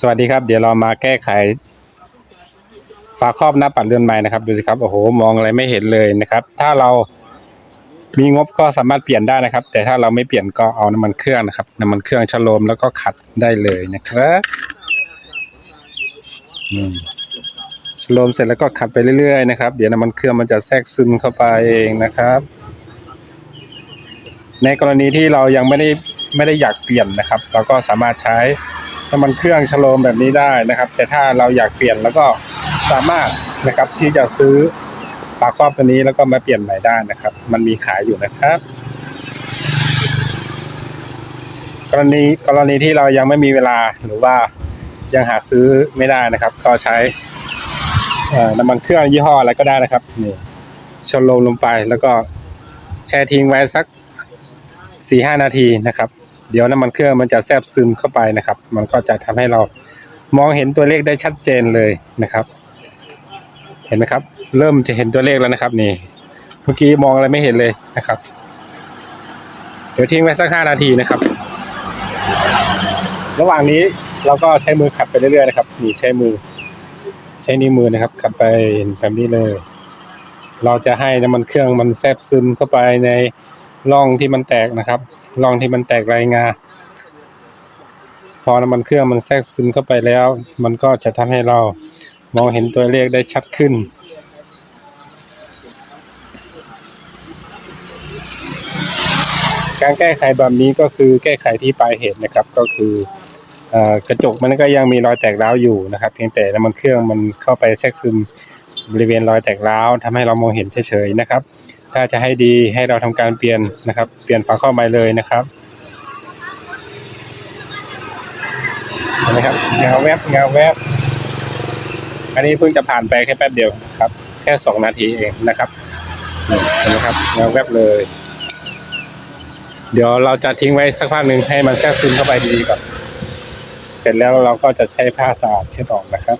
สวัสดีครับ เดี๋ยวเรามาแก้ไข ฝาครอบหน้าปัดเรือนไม้นะครับ ดูสิครับ โอ้โห มองอะไรไม่เห็นเลยนะครับ ถ้าเรามีงบก็สามารถเปลี่ยนได้นะครับ แต่ถ้าเราไม่เปลี่ยนก็เอาน้ำมันเครื่องนะครับ น้ำมันเครื่องชะโลมแล้วก็ขัดได้เลยนะครับอืมชะโลมเสร็จแล้วก็ขัดไปเรื่อยๆนะครับ เดี๋ยวน้ำมันเครื่องมันจะแทรกซึมเข้าไปเองนะครับ ในกรณีที่เรายังไม่ได้ ไม่ได้อยากเปลี่ยนนะครับ เราก็สามารถใช้น้ำมันเครื่องชโลมแบบนี้ได้นะครับ แต่ถ้าเราอยากเปลี่ยนแล้วก็สามารถนะครับที่จะซื้อฝาครอบตัวนี้แล้วก็มาเปลี่ยนใหม่ได้นะครับ มันมีขายอยู่นะครับ กรณีกรณีที่เรายังไม่มีเวลาหรือว่ายังหาซื้อไม่ได้นะครับ ก็ใช้น้ำมันเครื่องยี่ห้ออะไรก็ได้นะครับนี่ชโลมลงไปแล้วก็แช่ทิ้งไว้สัก สี่ห้านาทีนะครับ เดี๋ยวน้ำมันเครื่องมันจะแทบซึมเข้าไปนะครับ มันก็จะทำให้เรามองเห็นตัวเลขได้ชัดเจนเลยนะครับ เห็นไหมครับ เริ่มจะเห็นตัวเลขแล้วนะครับ นี่ เมื่อกี้มองอะไรไม่เห็นเลยนะครับ เดี๋ยวทิ้งไว้สักห้านาทีนะครับ ระหว่างนี้เราก็ใช้มือขัดไปเรื่อยๆนะครับนี่ใช้มือ ใช้นิ้วมือนะครับ ขัดไปแบบนี้เลย เราจะให้น้ำมันเครื่องมันแทบซึมเข้าไปใน ร่องที่มันแตกนะครับร่องที่มันแตกรายงา พอน้ำมันเครื่องมันแทรกซึมเข้าไปแล้ว มันก็จะทำให้เรามองเห็นตัวเลขได้ชัดขึ้น การแก้ไขแบบนี้ก็คือแก้ไขที่ปลายเหตุนะครับ ก็คืออกระจกมันก็ยังมีรอยแตกร้าวอยู่นะครับ เพียงแต่น้ำมันเครื่องมันเข้าไปแทรกซึมบริเวณรอยแตกร้าวทำให้เรามองเห็นเฉยๆนะครับ ถ้าจะให้ดีให้เราทำการเปลี่ยนนะครับ เปลี่ยนฝาข้อไม้เลยนะครับเห็นไหมครับเงาแวบเงาแวบอันนี้เพิ่งจะผ่านไปแค่แป๊บเดียวครับ แค่สองนาทีเองนะครับเห็นไหมครับเงาแวบเลย เดี๋ยวเราจะทิ้งไว้สักพักหนึ่งให้มันแทรกซึมเข้าไปดีๆก่อนเสร็จแล้วเราก็จะใช้ผ้าสะอาดเช็ดออกนะครับ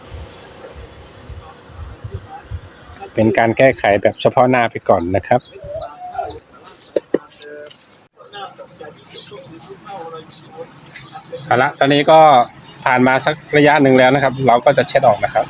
เป็นการแก้ไขแบบเฉพาะหน้าไปก่อนนะครับ เอาละตอนนี้ก็ผ่านมาสักระยะหนึ่งแล้วนะครับ เราก็จะเช็ดออกนะครับ